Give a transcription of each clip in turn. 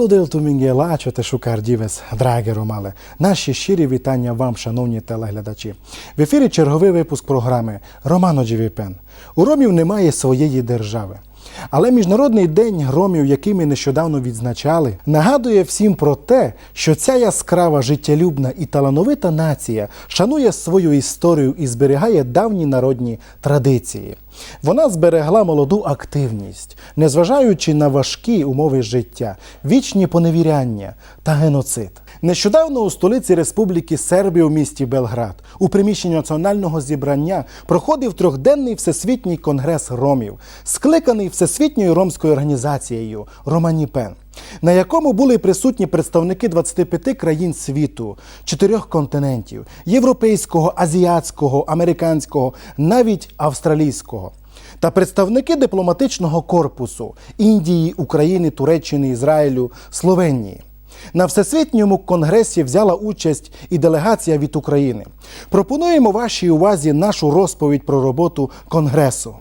Дело делту чоте шукар дівес, драге ромале. Наші щирі вітання вам, шановні телеглядачі. В ефірі черговий випуск програми Романо Джівіпен. У Ромів немає своєї держави. Але Міжнародний день ромів, який ми нещодавно відзначали, нагадує всім про те, що ця яскрава, життєлюбна і талановита нація шанує свою історію і зберігає давні народні традиції. Вона зберегла молоду активність, незважаючи на важкі умови життя, вічні поневіряння та геноцид. Нещодавно у столиці Республіки Сербія у місті Белград у приміщенні національного зібрання проходив трьохденний всесвітній конгрес ромів, скликаний Всесвітньою ромською організацією Романіпен, на якому були присутні представники 25 країн світу, чотирьох континентів європейського, азіатського, американського, навіть австралійського. Та представники дипломатичного корпусу Індії, України, Туреччини, Ізраїлю, Словенії. На всесвітньому конгресі взяла участь і делегація від України. Пропонуємо вашій увазі нашу розповідь про роботу конгресу.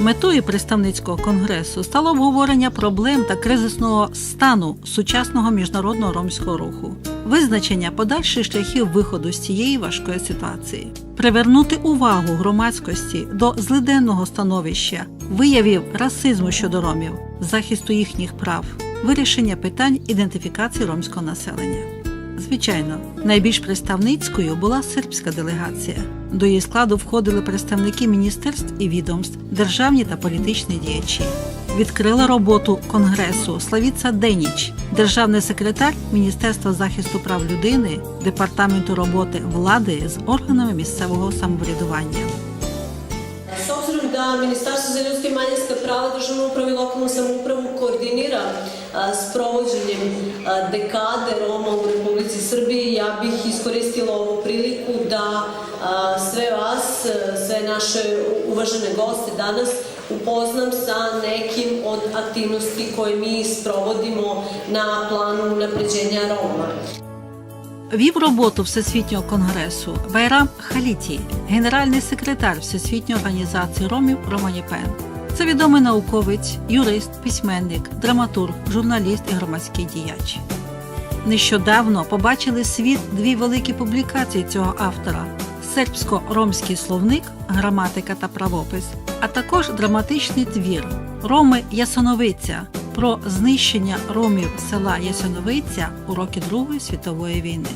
Метою представницького конгресу стало обговорення проблем та кризисного стану сучасного міжнародного ромського руху, визначення подальших шляхів виходу з цієї важкої ситуації, привернути увагу громадськості до злиденного становища, виявів расизму щодо ромів, захисту їхніх прав, вирішення питань ідентифікації ромського населення. Звичайно, найбільш представницькою була сербська делегація. До її складу входили представники міністерств і відомств, державні та політичні діячі. Відкрила роботу конгресу Славіца Деніч, державний секретар Міністерства захисту прав людини, департаменту роботи влади з органами місцевого самоврядування. S da Ministarstvo za ljudske i manjinska prava, državnu upravu i lokalnu samoupravu koordinira a, sprovođenjem a, dekade Roma u Republici Srbiji, ja bih iskoristila ovu priliku da sve vas, sve naše uvažene goste danas upoznam sa nekim od aktivnosti koje mi sprovodimo na planu unapređenja Roma. Вів роботу Всесвітнього конгресу Байрам Халіті, генеральний секретар Всесвітньої організації ромів Романіпен. Це відомий науковець, юрист, письменник, драматург, журналіст і громадський діяч. Нещодавно побачили світ дві великі публікації цього автора: сербсько-ромський словник, граматика та правопис, а також драматичний твір Роми Ясоновиця про знищення ромів села Ясоновиця у роки Другої світової війни.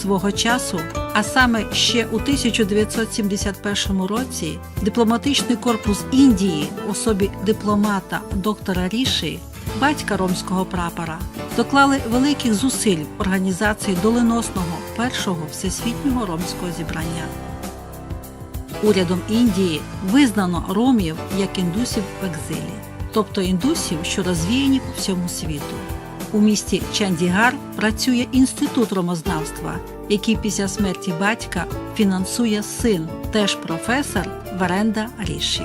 Свого часу, а саме ще у 1971 році, дипломатичний корпус Індії в особі дипломата доктора Ріші, батька ромського прапора, доклали великих зусиль в організації доленосного першого всесвітнього ромського зібрання. Урядом Індії визнано ромів як індусів в екзилі, тобто індусів, що розвіяні по всьому світу. У місті Чандігар працює інститут ромознавства, який після смерті батька фінансує син, теж професор Веренда Ріші.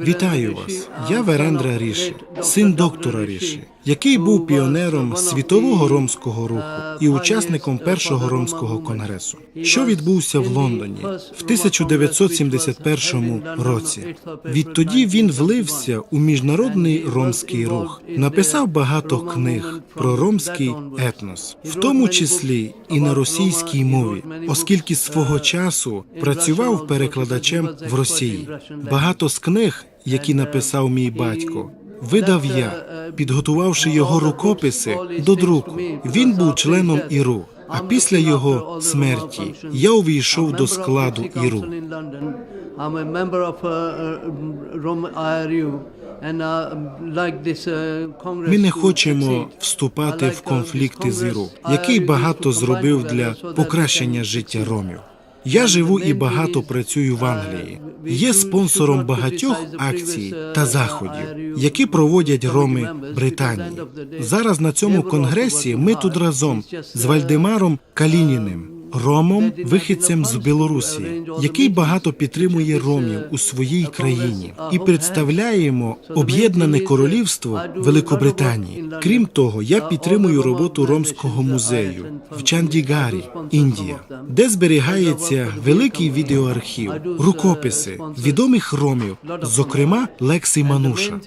Вітаю вас. Я Верандра Ріші, син доктора Ріші, який був піонером світового ромського руху і учасником першого ромського конгресу, що відбувся в Лондоні в 1971 році. Відтоді він влився у міжнародний ромський рух, написав багато книг про ромський етнос, в тому числі і на російській мові, оскільки свого часу працював перекладачем в Росії. Багато з книг, які написав мій батько, видав я, підготувавши його рукописи до друку. Він був членом ІРУ. А після його смерті я увійшов до складу ІРУ. Uh, uh, uh, Ми не хочемо вступати в конфлікти з ІРУ, який багато зробив для покращення життя ромів. Я живу і багато працюю в Англії. Є спонсором багатьох акцій та заходів, які проводять роми Британії. Зараз на цьому конгресі ми тут разом з Вальдемаром Калініним, ромом, вихідцем з Білорусі, який багато підтримує ромів у своїй країні, і представляємо об'єднане королівство Великобританії. Крім того, я підтримую роботу ромського музею в Чандігарі, Індія, де зберігається великий відеоархів, рукописи відомих ромів, зокрема Лекси Мануша.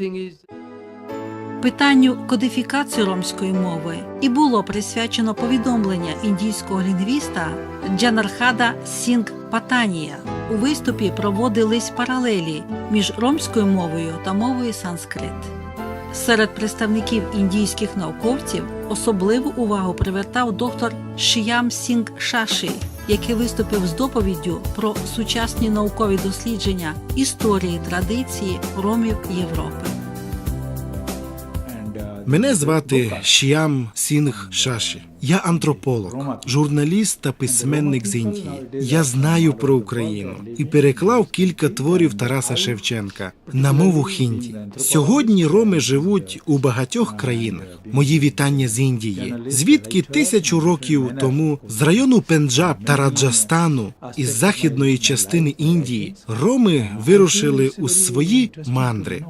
Питанню кодифікації ромської мови і було присвячено повідомлення індійського лінгвіста Джанархада Сінг Патанія. У виступі проводились паралелі між ромською мовою та мовою санскрит. Серед представників індійських науковців особливу увагу привертав доктор Шіям Сінг Шаші, який виступив з доповіддю про сучасні наукові дослідження історії традиції ромів Європи. Мене звати Шіям Сінг Шаші. Я антрополог, журналіст та письменник з Індії. Я знаю про Україну і переклав кілька творів Тараса Шевченка на мову хінді. Сьогодні роми живуть у багатьох країнах. Мої вітання з Індії, звідки тисячу років тому з району Пенджаб та Раджастану із західної частини Індії роми вирушили у свої мандри.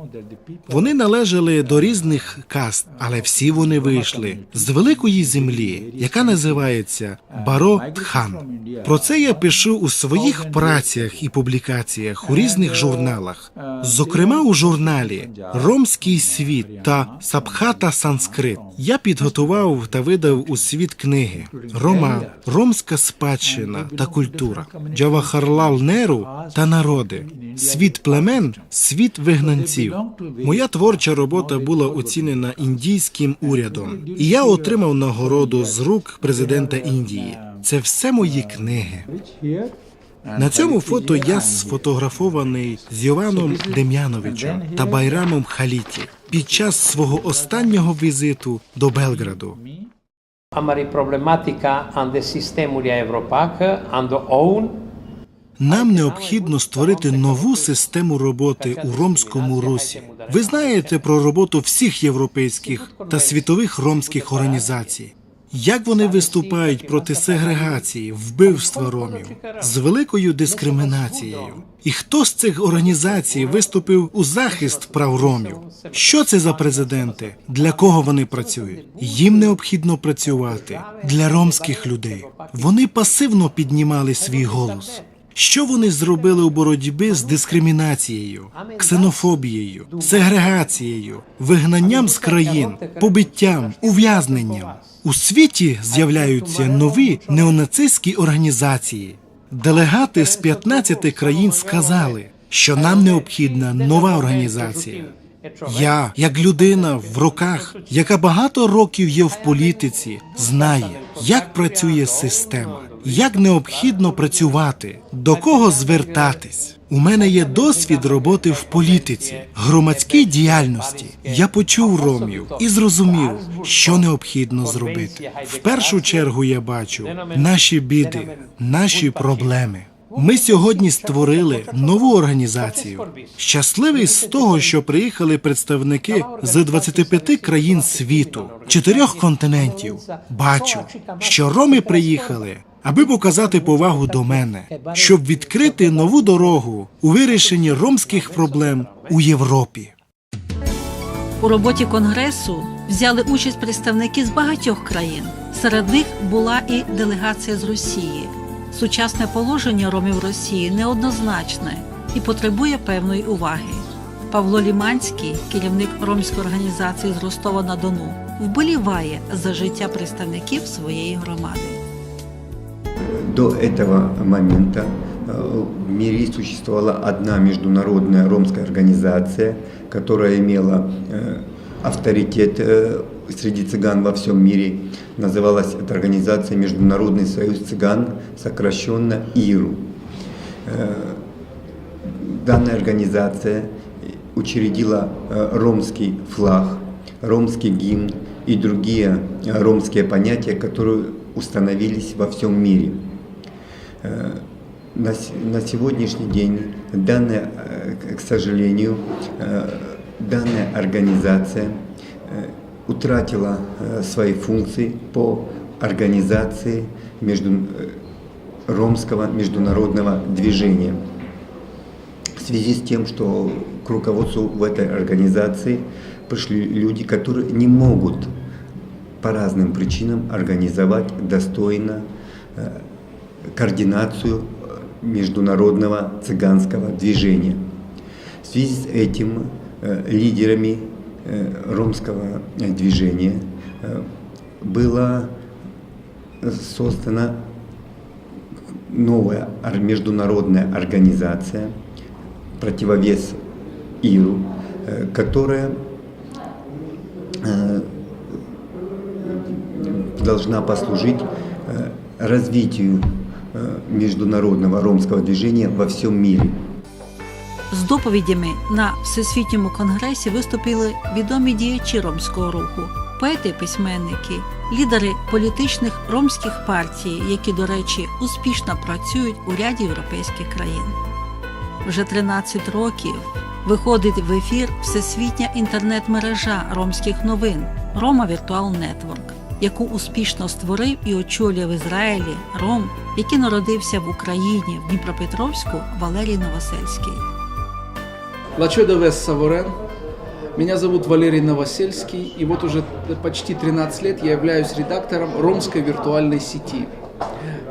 Вони належали до різних каст, але всі вони вийшли з великої землі, яка називається Баро Тхан. Про це я пишу у своїх працях і публікаціях у різних журналах, зокрема у журналі Ромський світ та Сабхата Санскрит. Я підготував та видав у світ книги Рома, Ромська спадщина та культура, Джавахарлал Неру та народи, світ племен, світ вигнанців. Моя творча робота була оцінена індійським урядом, і я отримав нагороду з рук президента Індії. Це все мої книги. На цьому фото я сфотографований з Йованом Дем'яновичем та Байрамом Халіті під час свого останнього візиту до Белграду. Evropak, ando Нам необхідно створити нову систему роботи у ромському русі. Ви знаєте про роботу всіх європейських та світових ромських організацій. Як вони виступають проти сегрегації, вбивства ромів з великою дискримінацією? І хто з цих організацій виступив у захист прав ромів? Що це за президенти? Для кого вони працюють? Їм необхідно працювати для ромських людей. Вони пасивно піднімали свій голос. Що вони зробили у боротьбі з дискримінацією, ксенофобією, сегрегацією, вигнанням з країн, побиттям, ув'язненням? У світі з'являються нові неонацистські організації. Делегати з 15 країн сказали, що нам необхідна нова організація. Я, як людина в руках, яка багато років є в політиці, знає, як працює система, як необхідно працювати, до кого звертатись. У мене є досвід роботи в політиці, громадській діяльності. Я почув ромів і зрозумів, що необхідно зробити. В першу чергу я бачу наші біди, наші проблеми. Ми сьогодні створили нову організацію. Щасливий з того, що приїхали представники з 25 країн світу, чотирьох континентів. Бачу, що роми приїхали, аби показати повагу до мене, щоб відкрити нову дорогу у вирішенні ромських проблем у Європі. У роботі конгресу взяли участь представники з багатьох країн. Серед них була і делегація з Росії. Сучасне положення ромів Росії неоднозначне і потребує певної уваги. Павло Ліманський, керівник ромської організації з Ростова на Дону, вболіває за життя представників своєї громади. До этого момента э, в мире существовала одна международная ромская организация, которая имела э, авторитет э, среди цыган во всем мире. Называлась эта организация Международный союз цыган, сокращенно ИРУ. Э, Данная организация учредила э, ромский флаг, ромский гимн и другие э, ромские понятия, которые установились во всем мире. На, на сегодняшний день данная, к- сожалению, данная организация утратила э, свои функции по организации между, э, ромского международного движения в связи с тем, что к руководству в этой организации пришли люди, которые не могут по разным причинам организовать достойно э, координацию международного цыганского движения. В связи с этим лидерами ромского э, движения э, была создана новая международная организация, противовес ИРУ, э, которая э, должна послужить э, развитию э, международного ромского движения во всем мире. З доповідями на Всесвітньому конгресі виступили відомі діячі ромського руху, поети, письменники, лідери політичних ромських партій, які, до речі, успішно працюють у ряді європейських країн. Вже 13 років виходить в ефір всесвітня інтернет-мережа ромських новин Рома Віртуал Нетворк, яку успішно створив і очолює в Ізраїлі Ром, який народився в Україні в Дніпропетровську Валерій Новосельський. Лачо Вес Саворен. Меня зовут Валерий Новосельский, и вот уже почти 13 лет я являюсь редактором ромской виртуальной сети.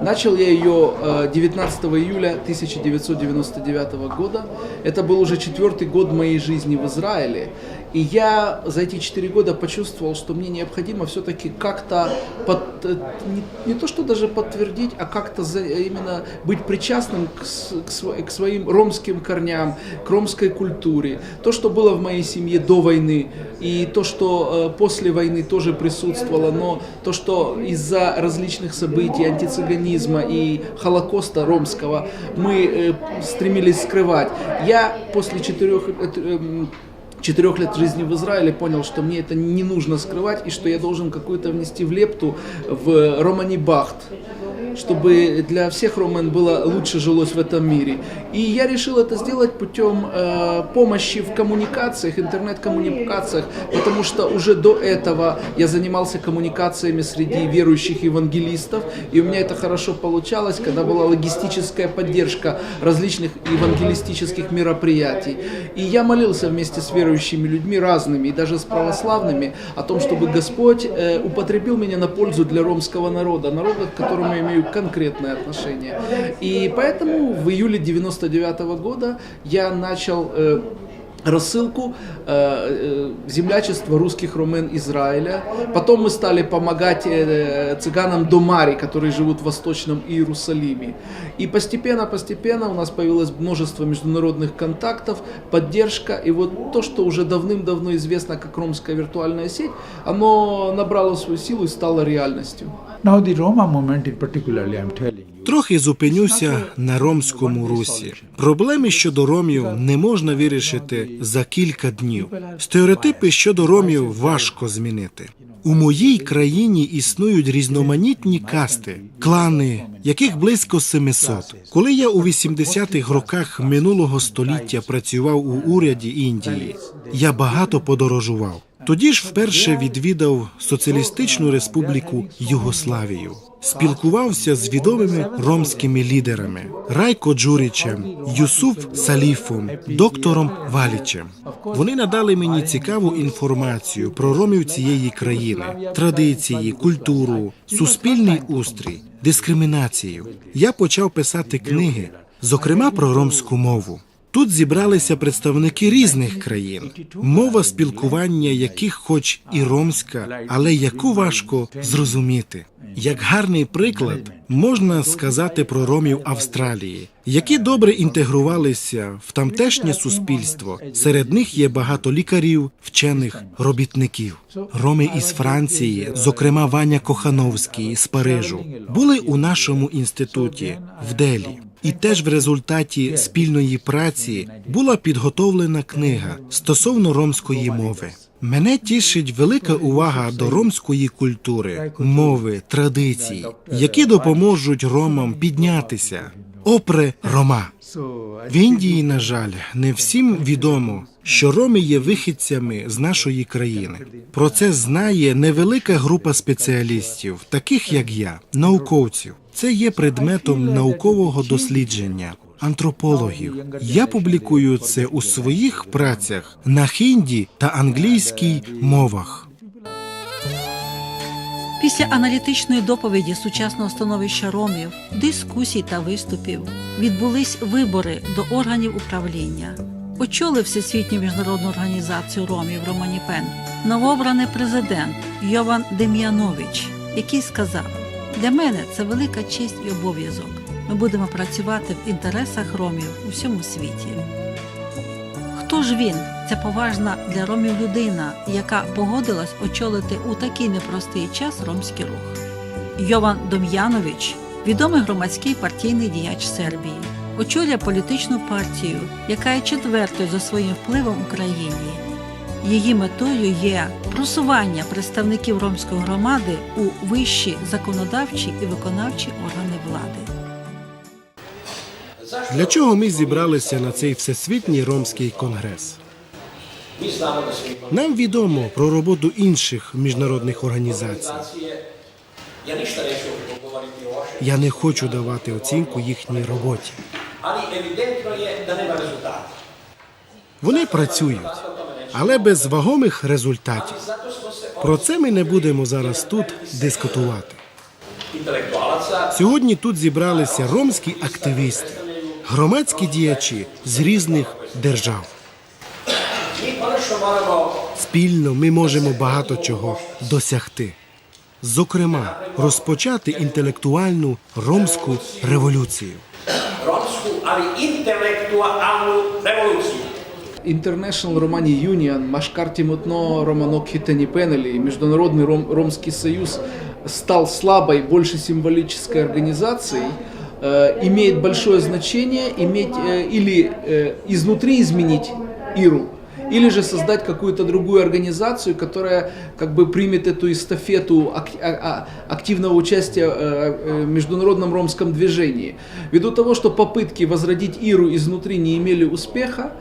Начал я ее э, 19 июля 1999 года. Это был уже четвертый год моей жизни в Израиле. И я за эти четыре года почувствовал, что мне необходимо все-таки как-то под- э, не, не то что даже подтвердить, а как-то за- именно быть причастным к, к к своим ромским корням, к ромской культуре. То, что было в моей семье до войны, и то, что э, после войны тоже присутствовало, но то, что из-за различных событий, антицыганизма и Холокоста ромского мы э, стремились скрывать. Я после четырех э, эм, четырех лет жизни в Израиле понял, что мне это не нужно скрывать и что я должен какую-то внести в лепту в Романи Бахт, Чтобы для всех роман было лучше жилось в этом мире. И я решил это сделать путем э, помощи в коммуникациях, интернет-коммуникациях, потому что уже до этого я занимался коммуникациями среди верующих евангелистов, и у меня это хорошо получалось, когда была логистическая поддержка различных евангелистических мероприятий. И я молился вместе с верующими людьми разными, и даже с православными, о том, чтобы Господь э, употребил меня на пользу для ромского народа, народа, к которому я имею конкретное отношение. И поэтому в июле 99 года я начал э, рассылку э, э, землячества русских румен Израиля. Потом мы стали помогать э, цыганам Домари, которые живут в Восточном Иерусалиме. И постепенно-постепенно у нас появилось множество международных контактов, поддержка. И вот то, что уже давным-давно известно как ромская виртуальная сеть, оно набрало свою силу и стало реальностью. Трохи зупинюся на ромському русі. Проблеми щодо ромів не можна вирішити за кілька днів. Стереотипи щодо ромів важко змінити. У моїй країні існують різноманітні касти, клани, яких близько 700. Коли я у 80-х роках минулого століття працював у уряді Індії, я багато подорожував. Тоді ж вперше відвідав Соціалістичну Республіку Югославію. Спілкувався з відомими ромськими лідерами Райко Джурічем, Юсуф Саліфом, доктором Валічем. Вони надали мені цікаву інформацію про ромів цієї країни, традиції, культуру, суспільний устрій, дискримінацію. Я почав писати книги, зокрема про ромську мову. Тут зібралися представники різних країн, мова спілкування яких, хоч і ромська, але яку важко зрозуміти. Як гарний приклад можна сказати про ромів Австралії, які добре інтегрувалися в тамтешнє суспільство. Серед них є багато лікарів, вчених, робітників. Роми із Франції, зокрема Ваня Кохановський з Парижу, були у нашому інституті в Делі. І теж в результаті спільної праці була підготовлена книга стосовно ромської мови. Мене тішить велика увага до ромської культури, мови, традицій, які допоможуть ромам піднятися. Опре Рома. В Індії, на жаль, не всім відомо, що роми є вихідцями з нашої країни. Про це знає невелика група спеціалістів, таких як я, науковців. Це є предметом наукового дослідження. Антропологів я публікую це у своїх працях на хінді та англійській мовах. Після аналітичної доповіді сучасного становища ромів, дискусій та виступів відбулись вибори до органів управління. очолив Всесвітню міжнародну організацію ромів Романі Пен новообраний президент Йован Дем'янович, який сказав: для мене це велика честь і обов'язок. Ми будемо працювати в інтересах ромів у всьому світі. Хто ж він? Це поважна для ромів людина, яка погодилась очолити у такий непростий час ромський рух. Йован Дом'янович відомий громадський партійний діяч Сербії, очолює політичну партію, яка є четвертою за своїм впливом в Україні. Її метою є просування представників ромської громади у вищі законодавчі і виконавчі органи. Для чого ми зібралися на цей всесвітній ромський конгрес? Нам відомо про роботу інших міжнародних організацій. Я не хочу давати оцінку їхній роботі. Вони працюють, але без вагомих результатів. Про це ми не будемо зараз тут дискутувати. Сьогодні тут зібралися ромські активісти, громадські діячі з різних держав. Спільно ми можемо багато чого досягти. Зокрема, розпочати інтелектуальну ромську революцію. ali intelektualnu revoluciju. International Romani Union, Машкар Тимутно, Романок Хитани Пенели, Международный Ром- Ромский Союз стал слабой, больше символической организацией, э, имеет большое значение иметь э, или э, изнутри изменить Иру, или же создать какую-то другую организацию, которая как бы примет эту эстафету а- а- активного участия э, э, в международном ромском движении. Ввиду того, что попытки возродить Иру изнутри не имели успеха,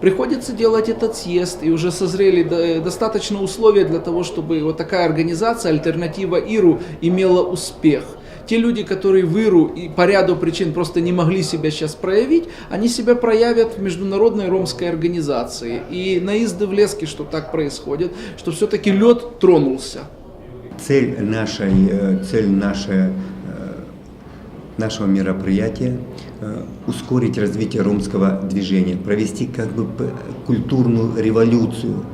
приходится делать этот съезд, и уже созрели до- достаточно условия для того, чтобы вот такая организация, альтернатива Иру, имела успех. Те люди, которые в Иру и по ряду причин просто не могли себя сейчас проявить, они себя проявят в международной ромской организации. И наезды в леске, что так происходит, что все-таки лед тронулся. Цель нашей, э, цель нашей, э, нашего мероприятия э, ускорить развитие ромского движения, провести как бы культурную революцию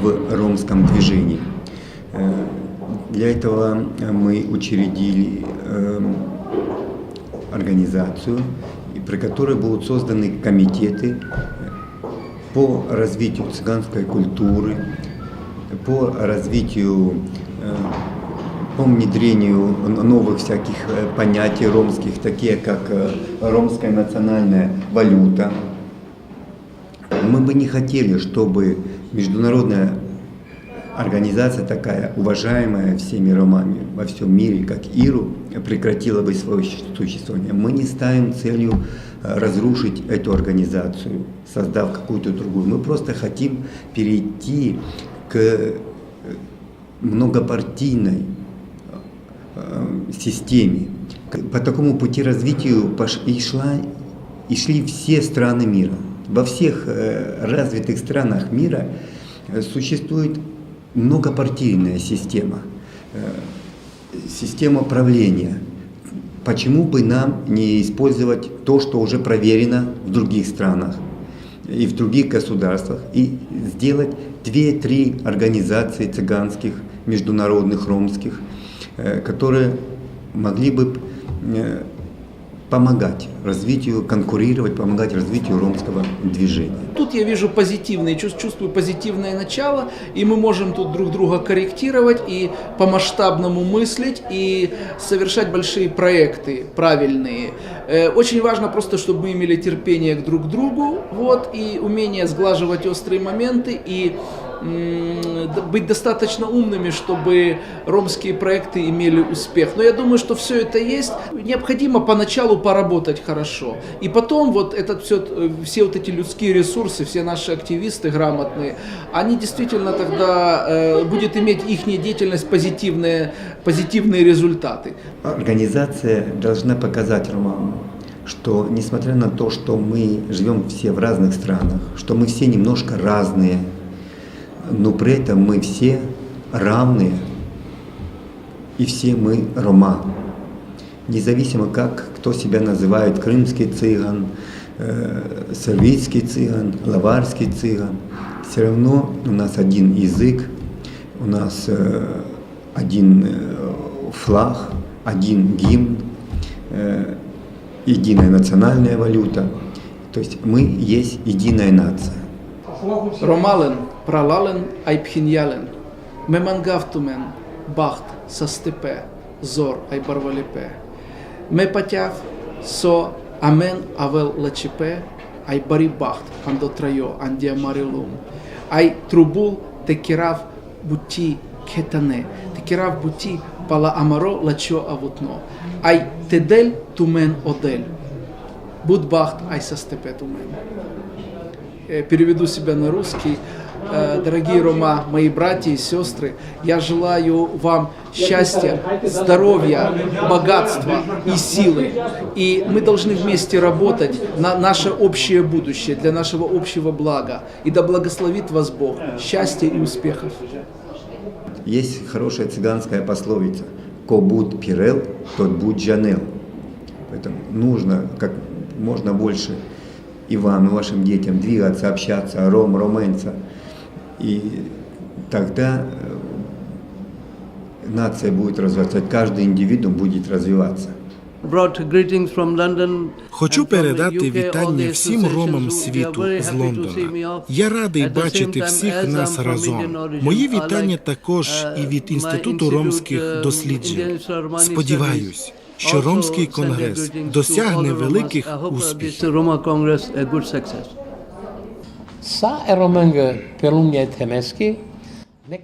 в ромском движении. Э, Для этого мы учредили эм, организацию, при которой будут созданы комитеты по развитию цыганской культуры, по развитию, э, по внедрению новых всяких э, понятий ромских, такие как э, ромская национальная валюта. Мы бы не хотели, чтобы международная организация такая, уважаемая всеми ромами во всем мире, как ИРУ, прекратила бы свое существование. Мы не ставим целью э, разрушить эту организацию, создав какую-то другую. Мы просто хотим перейти к э, многопартийной э, системе. По такому пути развитию и, и шли все страны мира. Во всех развитых странах мира существует многопартийная система, э, система правления. Почему бы нам не использовать то, что уже проверено в других странах и в других государствах, и сделать две-три организации цыганских, международных, ромских, э, которые могли бы э, помогать развитию, конкурировать, помогать развитию ромского движения. Тут я вижу позитивное, чувс- чувствую позитивное начало, и мы можем тут друг друга корректировать и по масштабному мыслить и совершать большие проекты правильные. Э, Очень важно просто, чтобы мы имели терпение к друг другу, вот, и умение сглаживать острые моменты и быть достаточно умными, чтобы ромские проекты имели успех. Но я думаю, что все это есть. Необходимо поначалу поработать хорошо. И потом вот этот все, э, все вот эти людские ресурсы, все наши активисты грамотные, они действительно тогда э, будет иметь их деятельность позитивные, позитивные результаты. Организация должна показать Роману, что несмотря на то, что мы живем все в разных странах, что мы все немножко разные, но при этом мы все равные, и все мы рома. Независимо как кто себя называет, крымский цыган, э, савийский цыган, лаварский цыган. Все равно у нас один язык, у нас э, один э, флаг, один гимн, э, единая национальная валюта. То есть мы есть единая нация. Ромален, пралален, айпхінялен, мемангавтумен, бахт, састепе, зор, айбарваліпе. Ме патяв, со амен авел лачепе, айбари бахт, андотрайо, андіамарилум. Ай трубул текерав буті кетане, текерав буті пала амаро лачо авутно. Ай тедель тумен одель. Будбахт ай састепе тумен. Переведу себя на русский. Э, Дорогие Рома, мои братья и сестры, я желаю вам счастья, здоровья, богатства и силы. И мы должны вместе работать на наше общее будущее, для нашего общего блага. И да благословит вас Бог. Счастья и успехов. Есть хорошая цыганская пословица «Ко буд пирел, тот буд жанел». Поэтому нужно как можно больше и вам, и вашим детям двигаться, общаться, ром, роменца. И тогда э, нация будет развиваться, каждый индивидуум будет развиваться. Хочу передати вітання всім ромам світу з Лондона. Я радий бачити всіх нас разом. Мої вітання також uh, і від Інституту ромських uh, досліджень. Сподіваюсь, що Ромський конгрес досягне великих uh, успіхів.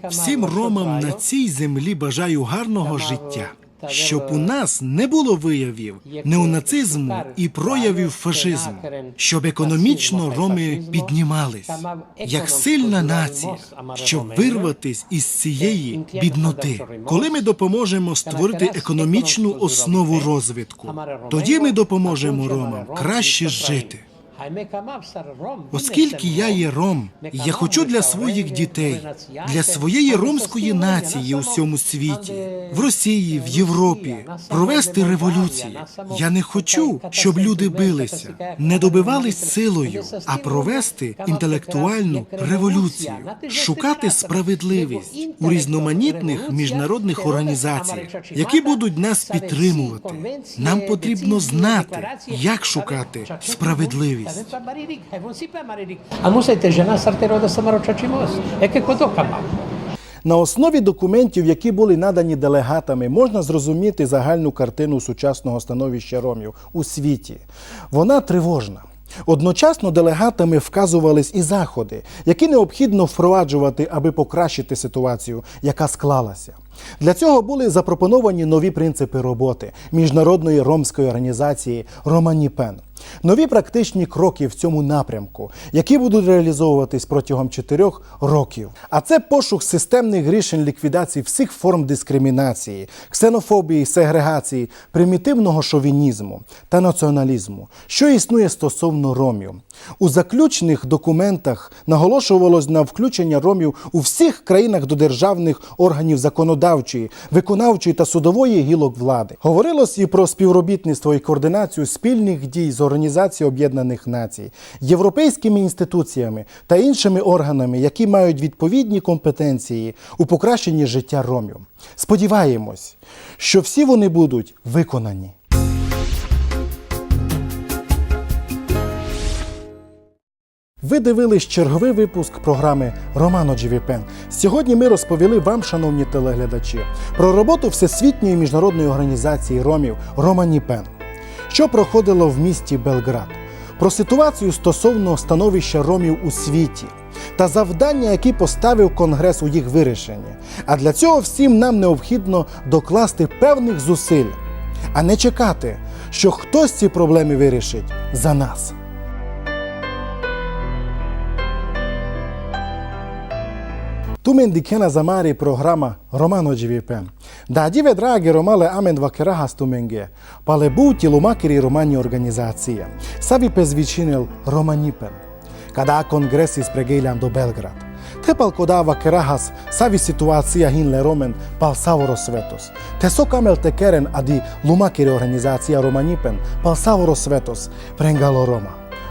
Всім ромам на цій землі бажаю гарного життя, щоб у нас не було виявів неонацизму і проявів фашизму, щоб економічно роми піднімались як сильна нація, щоб вирватись із цієї бідноти. Коли ми допоможемо створити економічну основу розвитку, тоді ми допоможемо ромам краще жити. Оскільки я є ром, я хочу для своїх дітей, для своєї ромської нації у всьому світі, в Росії, в Європі провести революцію. Я не хочу, щоб люди билися, не добивались силою, а провести інтелектуальну революцію, шукати справедливість у різноманітних міжнародних організаціях, які будуть нас підтримувати. Нам потрібно знати, як шукати справедливість. A nu se te žena sartero da sam maročačimos. E che kodoka. На основі документів, які були надані делегатами, можна зрозуміти загальну картину сучасного становища ромів у світі. Вона тривожна. Одночасно делегатами вказувались і заходи, які необхідно впроваджувати, аби покращити ситуацію, яка склалася. Для цього були запропоновані нові принципи роботи міжнародної ромської організації Романіпен. Нові практичні кроки в цьому напрямку, які будуть реалізовуватись протягом чотирьох років. А це пошук системних рішень ліквідації всіх форм дискримінації, ксенофобії, сегрегації, примітивного шовінізму та націоналізму, що існує стосовно ромів. У заключних документах наголошувалось на включення ромів у всіх країнах до державних органів законодавчої, виконавчої та судової гілок влади. Говорилось і про співробітництво і координацію спільних дій з Організацією Об'єднаних Націй, європейськими інституціями та іншими органами, які мають відповідні компетенції у покращенні життя ромів. Сподіваємось, що всі вони будуть виконані. Ви дивились черговий випуск програми Романо Джівіпен. Сьогодні ми розповіли вам, шановні телеглядачі, про роботу Всесвітньої міжнародної організації ромів Романіпен, що проходило в місті Белград, про ситуацію стосовно становища ромів у світі та завдання, які поставив Конгрес у їх вирішенні. А для цього всім нам необхідно докласти певних зусиль, а не чекати, що хтось ці проблеми вирішить за нас. Men dikena zamari programa Romano GVP. Da dive drage romale amen vakerahas tu menge, pale buti lumakiri romani organizacije. Savi pezvičinel Romanipen. Kada kongresi spregejljan do Belgrad. Te pal koda vakerahas savi situacija hinle romen pal savoro svetos. Te so kamel te keren adi lumakiri organizacija Romanipen pal savoro svetos prengalo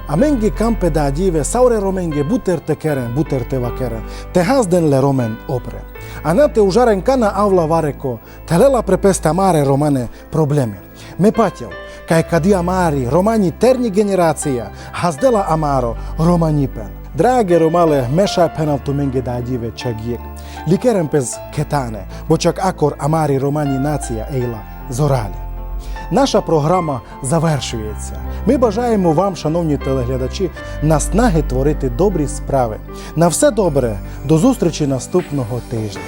Roma. Amengi campe da adive saure romenge buter te keren, buter te vakeren, te hazden le romen opre. Anate užaren kana avla vareko, telela prepesta mare romane probleme. Me patjev, kaj kadi amari, romani terni generacija, hazdela amaro, romani pen. Drage romale, meša penaltu menge da adive čagjek. Likeren pez ketane, бо чак акор амарі романі нація ейла зоралі. Наша програма завершується. Ми бажаємо вам, шановні телеглядачі, наснаги творити добрі справи. На все добре, до зустрічі наступного тижня.